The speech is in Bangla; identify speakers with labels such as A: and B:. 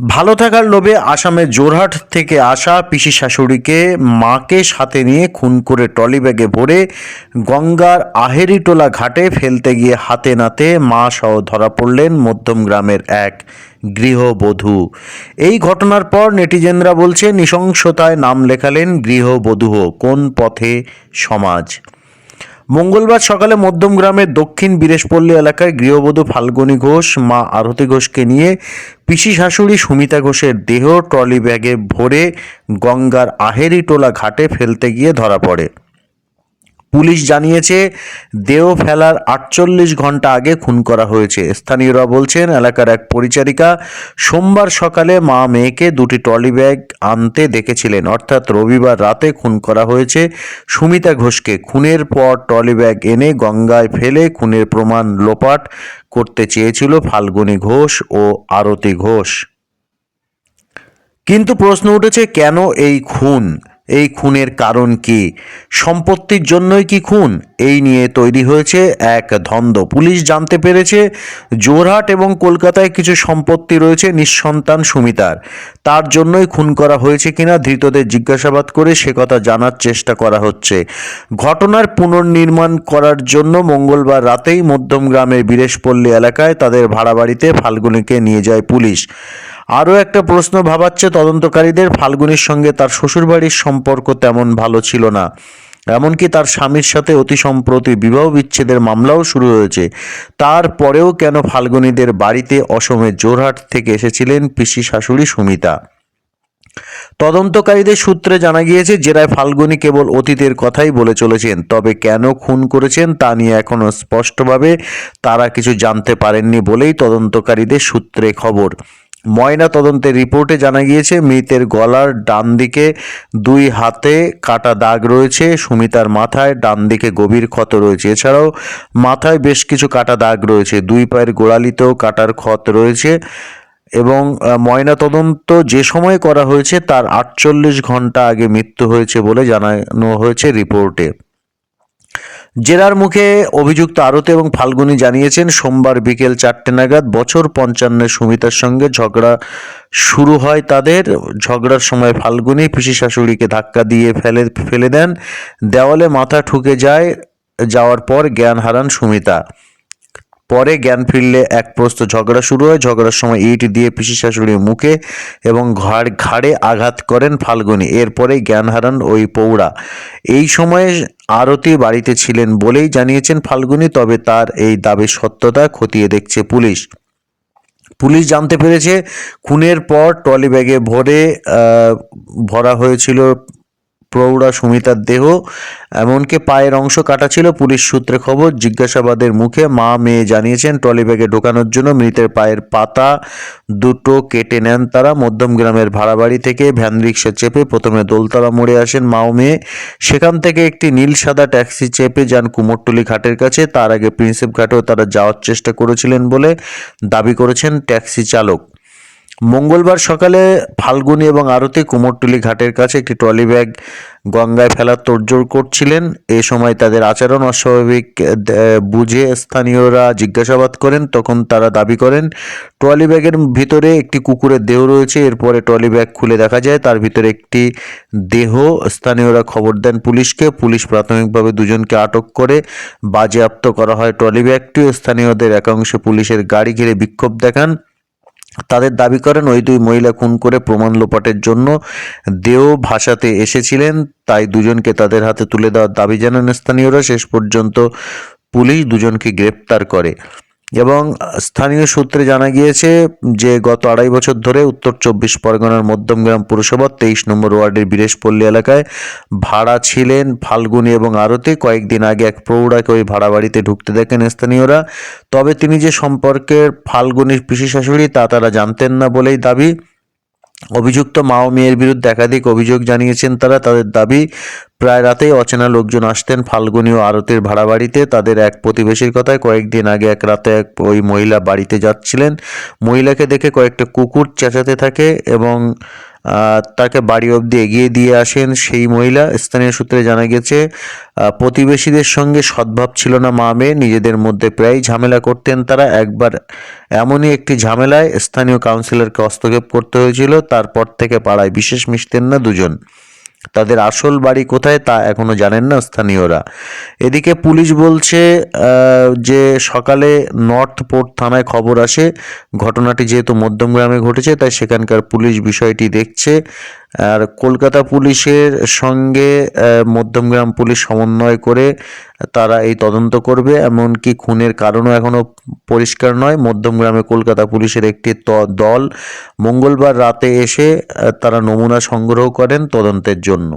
A: ভালো থাকার লোভে আসামে জোরহাট থেকে আসা পিসি শাশুড়িকে মাকে সাথে নিয়ে খুন করে ট্রলি ব্যাগে ভরে গঙ্গার আহেরিটোলা ঘাটে ফেলতে গিয়ে হাতে নাতে মা সহ ধরা পড়লেন মধ্যম গ্রামের এক গৃহবধূ। এই ঘটনার পর নেটিজেনরা বলছে, নৃশংসতায় নাম লেখালেন গৃহবধূও। কোন পথে সমাজ? মঙ্গলবার সকালে মধ্যম গ্রামের দক্ষিণ বীরেশপল্লী এলাকায় গৃহবধূ ফাল্গুনী ঘোষ, মা আরতি ঘোষকে নিয়ে পিসি শাশুড়ি সুমিতা ঘোষের দেহ ট্রলি ব্যাগে ভরে গঙ্গার আহেরি টোলা ঘাটে ফেলতে গিয়ে ধরা পড়ে। পুলিশ জানিয়েছে, দেহ ফেলার আটচল্লিশ ঘণ্টা আগে খুন করা হয়েছে। স্থানীয়রা বলছেন, এলাকার এক পরিচারিকা সোমবার সকালে মা মেয়েকে দুটি ট্রলি ব্যাগ আনতে দেখেছিলেন। অর্থাৎ রবিবার রাতে খুন করা হয়েছে সুমিতা ঘোষকে। খুনের পর ট্রলি ব্যাগ এনে গঙ্গায় ফেলে খুনের প্রমাণ লোপাট করতে চেয়েছিল ফাল্গুনী ঘোষ ও আরতি ঘোষ। কিন্তু প্রশ্ন উঠেছে, কেন এই খুন? এই খুনের কারণ কি? সম্পত্তির জন্যই কি খুন? এই নিয়ে তৈরি হয়েছে এক ধন্দ। পুলিশ জানতে পেরেছে জোরহাট এবং কলকাতায় কিছু সম্পত্তি রয়েছে নিঃসন্তান সুমিতার। তার জন্যই খুন করা হয়েছে কিনা ধৃতদের জিজ্ঞাসাবাদ করে সে কথা জানার চেষ্টা করা হচ্ছে। ঘটনার পুনর্নির্মাণ করার জন্য মঙ্গলবার রাতেই মধ্যম গ্রামের বীরেশপল্লী এলাকায় তাদের ভাড়া বাড়িতে ফাল্গুনীকে নিয়ে যায় পুলিশ। আরও একটা প্রশ্ন ভাবাচ্ছে তদন্তকারীদের, ফাল্গুনির সঙ্গে তার শ্বশুরবাড়ির সম্পর্ক তেমন ভালো ছিল না। এমনকি তার স্বামীর সাথে অতি সম্প্রতি বিবাহ বিচ্ছেদের মামলাও শুরু হয়েছে। তারপরেও কেন ফাল্গুনিদের বাড়িতে অসমে জোরহাট থেকে এসেছিলেন পিসি শাশুড়ি সুমিতা? তদন্তকারীদের সূত্রে জানা গিয়েছে, জেরায় ফাল্গুনি কেবল অতীতের কথাই বলে চলেছেন। তবে কেন খুন করেছেন তা নিয়ে এখনও স্পষ্টভাবে তারা কিছু জানতে পারেননি বলেই তদন্তকারীদের সূত্রে খবর। ময়না তদন্তের রিপোর্টে জানা গিয়েছে, মৃতের গলার ডান দিকে দুই হাতে কাটা দাগ রয়েছে, সুমিতার মাথায় ডান দিকে গভীর ক্ষত রয়েছে। এছাড়াও মাথায় বেশ কিছু কাটা দাগ রয়েছে, দুই পায়ের গোড়ালিতেও কাটার ক্ষত রয়েছে এবং ময়না তদন্ত যে সময় করা হয়েছে, তার আটচল্লিশ ঘণ্টা আগে মৃত্যু হয়েছে বলে জানানো হয়েছে রিপোর্টে। জেরার মুখে অভিযুক্ত আরতি এবং ফাল্গুনি জানিয়েছেন, সোমবার বিকেল চারটে নাগাদ বছর পঞ্চান্নের সুমিতার সঙ্গে ঝগড়া শুরু হয় তাদের। ঝগড়ার সময় ফাল্গুনি পিসি শাশুড়িকে ধাক্কা দিয়ে ফেলে ফেলে দেন। দেওয়ালে মাথা ঠুকে যায়, যাওয়ার পর জ্ঞান হারান সুমিতা। পরে জ্ঞান ফিরলে এক প্রস্ত ঝগড়া শুরু হয়। ঝগড়ার সময় ইট দিয়ে পিসি শাশুড়ির মুখে এবং ঘাড় ঘাড়ে আঘাত করেন ফাল্গুনি। এরপরেই জ্ঞান হারান ওই পৌড়া এই সময়ে আরতি বাড়িতে ছিলেন বলেই জানিয়েছেন ফাল্গুনি, তবে তার এই দাবির সত্যতা খতিয়ে দেখছে পুলিশ। পুলিশ জানতে পেরেছে, খুনের পর ট্রলি ব্যাগে ভরে ভরা হয়েছিল প্রৌঢ়া সুমিতার দেহ, এমনকি পায়ের অংশ কাটা ছিল। পুলিশ সূত্রে খবর, জিজ্ঞাসাবাদের মুখে মা মেয়ে জানিয়েছেন, ট্রলি ব্যাগে ঢোকানোর জন্য মৃতের পায়ের পাতা দুটো কেটে নেন তারা। মধ্যম গ্রামের ভাড়া বাড়ি থেকে ভ্যান রিক্সা চেপে প্রথমে দোলতলা মোড়ে আসেন মা ও মেয়ে। সেখান থেকে একটি নীল সাদা ট্যাক্সি চেপে যান কুমোরটুলি ঘাটের কাছে। তার আগে প্রিন্সেপ ঘাটেও তারা যাওয়ার চেষ্টা করেছিলেন বলে দাবি করেছেন ট্যাক্সি চালক। মঙ্গলবার সকালে ফাল্গুনি এবং আরতি কুমোরটুলি ঘাটের কাছে একটি ট্রলি ব্যাগ গঙ্গায় ফেলার তোড়জোড় করছিলেন। এ সময় তাদের আচরণ অস্বাভাবিক বুঝে স্থানীয়রা জিজ্ঞাসাবাদ করেন, তখন তারা দাবি করেন, ট্রলি ব্যাগের ভিতরে একটি কুকুরের দেহ রয়েছে, এরপরে ট্রলি ব্যাগ খুলে দেখা যায়, তার ভিতরে একটি দেহ। স্থানীয়রা খবর দেন পুলিশকে, পুলিশ প্রাথমিকভাবে দুজনকে আটক করে বাজেয়াপ্ত করা হয় ট্রলি ব্যাগটি। স্থানীয়দের একাংশ পুলিশের গাড়ি ঘিরে বিক্ষোভ দেখান। তাদের দাবি করেন, ওই দুই মহিলা খুন করে প্রমাণ লোপাটের জন্য দেও ভাষাতে এসেছিলেন, তাই দুজনকে তাদের হাতে তুলে দেওয়ার দাবি জানান স্থানীয়রা। শেষ পর্যন্ত পুলিশ দুজনকে গ্রেপ্তার করে। এবং স্থানীয় সূত্রে জানা গিয়েছে যে গত আড়াই বছর ধরে উত্তর চব্বিশ পরগনার মধ্যমগ্রাম পুরসভার তেইশ নম্বর ওয়ার্ডের বীরেশপল্লী এলাকায় ভাড়া ছিলেন ফাল্গুনি এবং আরতি। কয়েকদিন আগে এক প্রৌঢ়াকে ওই ভাড়া বাড়িতে ঢুকতে দেখেন স্থানীয়রা। তবে তিনি যে সম্পর্কের ফাল্গুনির পিসি শাশুড়ি তা তারা জানতেন না বলেই দাবি অভিযুক্ত মা ও মেয়ের বিরুদ্ধে একাধিক অভিযোগ জানিয়েছেন তারা। তাদের দাবি, প্রায় রাতেই অচেনা লোকজন আসতেন ফাল্গুনি ও আরতির ভাড়া বাড়িতে তাদের এক প্রতিবেশীর কথায় কয়েকদিন আগে এক রাতে এক ওই মহিলা বাড়িতে যাচ্ছিলেন। মহিলাকে দেখে কয়েকটা কুকুর চেঁচাতে থাকে এবং তাকে বাড়ি অবধি এগিয়ে দিয়ে আসেন সেই মহিলা। স্থানীয় সূত্রে জানা গেছে প্রতিবেশীদের সঙ্গে সদ্ভাব ছিল না মা মেয়ে, নিজেদের মধ্যে প্রায় ঝামেলা করতেন তারা। একবার এমনই একটি ঝামেলায় স্থানীয় কাউন্সিলরকে হস্তক্ষেপ করতে হয়েছিল, তারপর থেকে পাড়ায় বিশেষ মিশতেন না দুজন। তাদের আসল বাড়ি কোথায় তা এখনও জানেন না স্থানীয়রা। এদিকে পুলিশ বলছে যে সকালে নর্থ পোর্ট থানায় খবর আসে, ঘটনাটি যেহেতু মধ্যমগ্রামে ঘটেছে, তাই সেখানকার পুলিশ বিষয়টি দেখছে। আর কলকাতা পুলিশের সঙ্গে মধ্যমগ্রাম পুলিশ সমন্বয় করে তারা এই তদন্ত করবে, এমনকি খুনের কারণও এখনও পরিষ্কার নয়। মধ্যমগ্রামে কলকাতা পুলিশের একটি দল মঙ্গলবার রাতে এসে তারা নমুনা সংগ্রহ করেন তদন্তের জন্য।